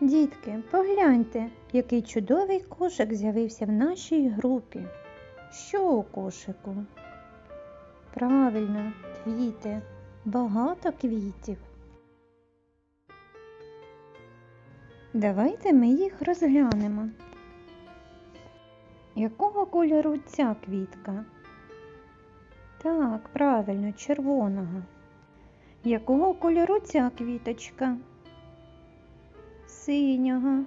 Дітки, погляньте, який чудовий кошик з'явився в нашій групі. Що у кошику? Правильно, квіти, багато квітів. Давайте ми їх розглянемо. Якого кольору ця квітка? Так, правильно, червоного. Якого кольору ця квіточка? Синього.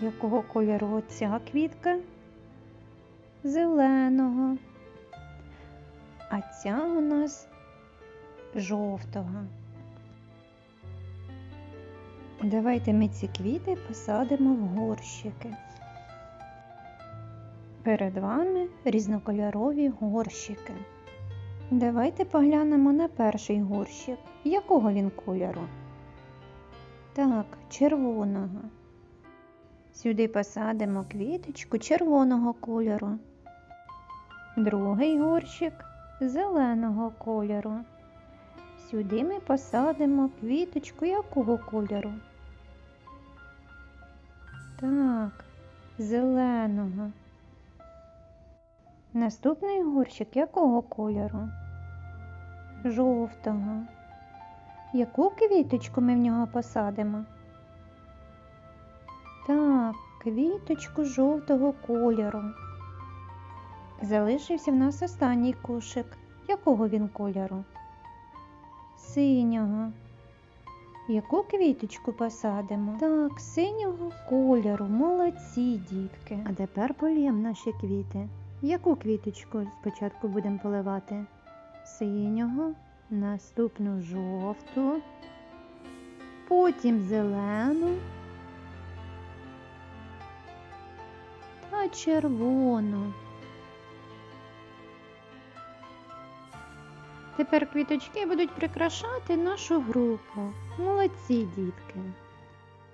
Якого кольору ця квітка? Зеленого. А ця у нас жовтого. Давайте ми ці квіти посадимо в горщики. Перед вами різнокольорові горщики. Давайте поглянемо на перший горщик. Якого він кольору? Так, червоного. Сюди посадимо квіточку червоного кольору. Другий горщик зеленого кольору. Сюди ми посадимо квіточку якого кольору? Так, зеленого. Наступний горщик якого кольору? Жовтого. Яку квіточку ми в нього посадимо? Так, квіточку жовтого кольору. Залишився в нас останній кошик. Якого він кольору? Синього. Яку квіточку посадимо? Так, синього кольору, молодці дітки. А тепер поліємо наші квіти. Яку квіточку спочатку будемо поливати? Синього, наступну жовту, потім зелену та червону. Тепер квіточки будуть прикрашати нашу групу. Молодці, дітки!